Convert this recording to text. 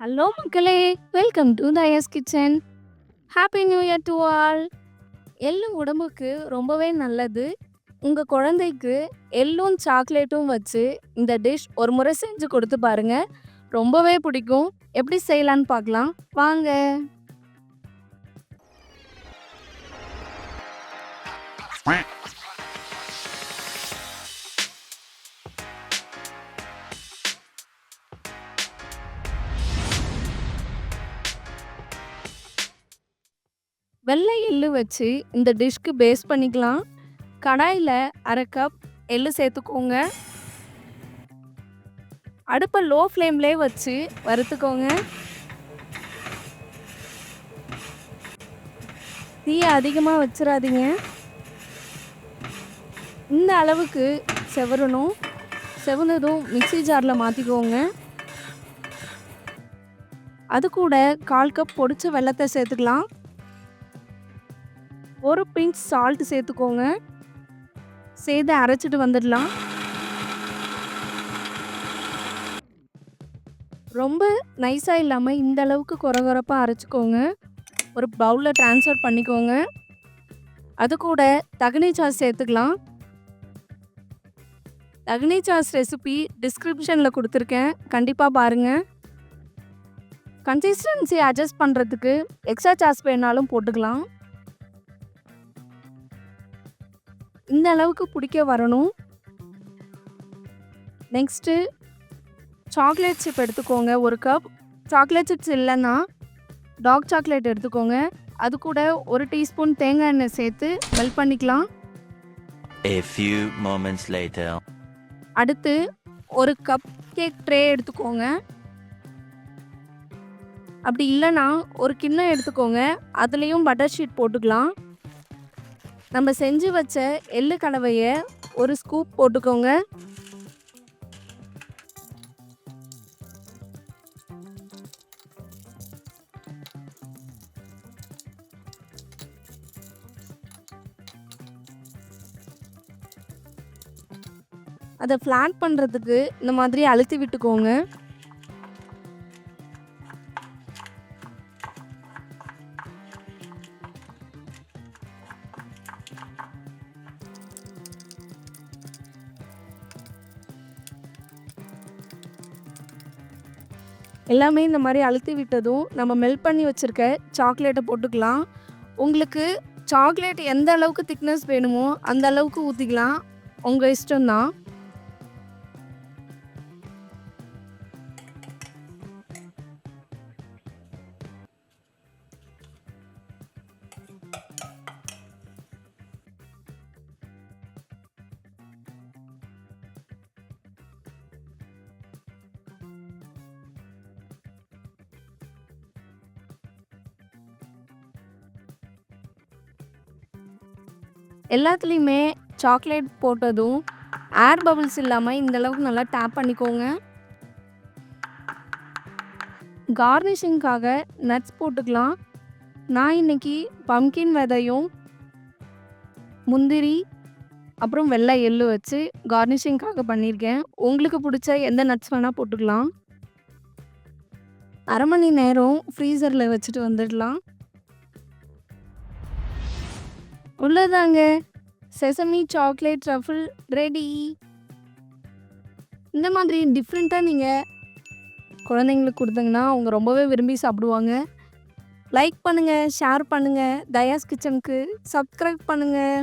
Hello மக்களே welcome to S kitchen. Happy new year to all எள்ளு உடம்புக்கு ரொம்பவே நல்லது. உங்கள் குழந்தைக்கு எள்ளும் சாக்லேட்டும் வச்சு இந்த டிஷ் ஒரு முறை செஞ்சு கொடுத்து பாருங்கள் ரொம்பவே பிடிக்கும். எப்படி செய்யலான்னு பார்க்கலாம். வாங்க. வெள்ளை எள்ளு வச்சு இந்த டிஷ்க்கு பேஸ் பண்ணிக்கலாம். கடாயில் அரை கப் எள்ளு சேர்த்துக்கோங்க. அடுப்பை லோ ஃப்ளேம்லேயே வச்சு வறுத்துக்கோங்க. தீயை அதிகமாக வச்சிடாதீங்க இந்த அளவுக்கு செவரணும். செவனதும் மிக்சி ஜாரில் மாற்றிக்கோங்க அது கூட கால் கப் பொடிச்ச வெள்ளத்தை சேர்த்துக்கலாம். ஒரு பிஞ்ச் சால்ட் சேர்த்துக்கோங்க. சேர்த்து அரைச்சிட்டு வந்துடலாம். ரொம்ப நைஸாக இல்லாமல் இந்த அளவுக்கு குறகுறப்பாக அரைச்சிக்கோங்க. ஒரு பவுலில் ட்ரான்ஸ்ஃபர் பண்ணிக்கோங்க. அது கூட தகுனி சாஸ் சேர்த்துக்கலாம். தகுனி சாஸ் ரெசிபி டிஸ்கிரிப்ஷனில் கொடுத்துருக்கேன். கண்டிப்பாக பாருங்கள் கன்சிஸ்டன்சி அட்ஜஸ்ட் பண்ணுறதுக்கு எக்ஸ்ட்ரா சாஸ் வேணாலும் போட்டுக்கலாம். இந்த அளவுக்கு பிடிக்க வரணும். நெக்ஸ்ட்டு சாக்லேட் சிப் எடுத்துக்கோங்க ஒரு கப் சாக்லேட் சிப்ஸ் இல்லைன்னா டார்க் சாக்லேட் எடுத்துக்கோங்க. அது கூட ஒரு டீஸ்பூன் தேங்காய் எண்ணெய் சேர்த்து மெல்ட் பண்ணிக்கலாம். A few moments later. அடுத்து ஒரு கப் கேக் ட்ரே எடுத்துக்கோங்க. அப்படி இல்லைன்னா ஒரு கிண்ணம் எடுத்துக்கோங்க. அதுலேயும் பட்டர் ஷீட் போட்டுக்கலாம். நம்ம செஞ்சு வச்ச எள்ளு கலவையை ஒரு ஸ்கூப் போட்டுக்கோங்க. அதை ஃப்ளாட் பண்ணுறதுக்கு இந்த மாதிரி அழுத்தி விட்டுக்கோங்க. எல்லாமே இந்த மாதிரி அழுத்தி விட்டதும் நம்ம மெல்ட் பண்ணி வச்சுருக்க சாக்லேட்டை போட்டுக்கலாம். உங்களுக்கு சாக்லேட் எந்த அளவுக்கு திக்னஸ் வேணுமோ அந்த அளவுக்கு ஊற்றிக்கலாம் உங்கள் இஷ்டம்தான். எல்லாத்துலேயுமே சாக்லேட் போட்டதும் ஏர் பபிள்ஸ் இல்லாமல் இந்தளவுக்கு நல்லா டேப் பண்ணிக்கோங்க. கார்னிஷிங்காக நட்ஸ் போட்டுக்கலாம். நான் இன்னைக்கு பம்கின் விதையும் முந்திரி அப்புறம் வெள்ளை எள்ளு வச்சு கார்னிஷிங்காக பண்ணியிருக்கேன். உங்களுக்கு பிடிச்ச எந்த நட்ஸ் வேணால் போட்டுக்கலாம். அரை மணி நேரம் ஃப்ரீசரில் வச்சுட்டு வந்துடலாம். உள்ளதாங்க. Sesame chocolate truffle ready. இந்த மாதிரி டிஃப்ரெண்ட்டாக நீங்கள் குழந்தைங்களுக்கு கொடுத்தீங்கன்னா அவங்க ரொம்பவே விரும்பி சாப்பிடுவாங்க. லைக் பண்ணுங்கள் ஷேர் பண்ணுங்கள் தயாஸ் கிச்சனுக்கு சப்ஸ்கிரைப் பண்ணுங்கள்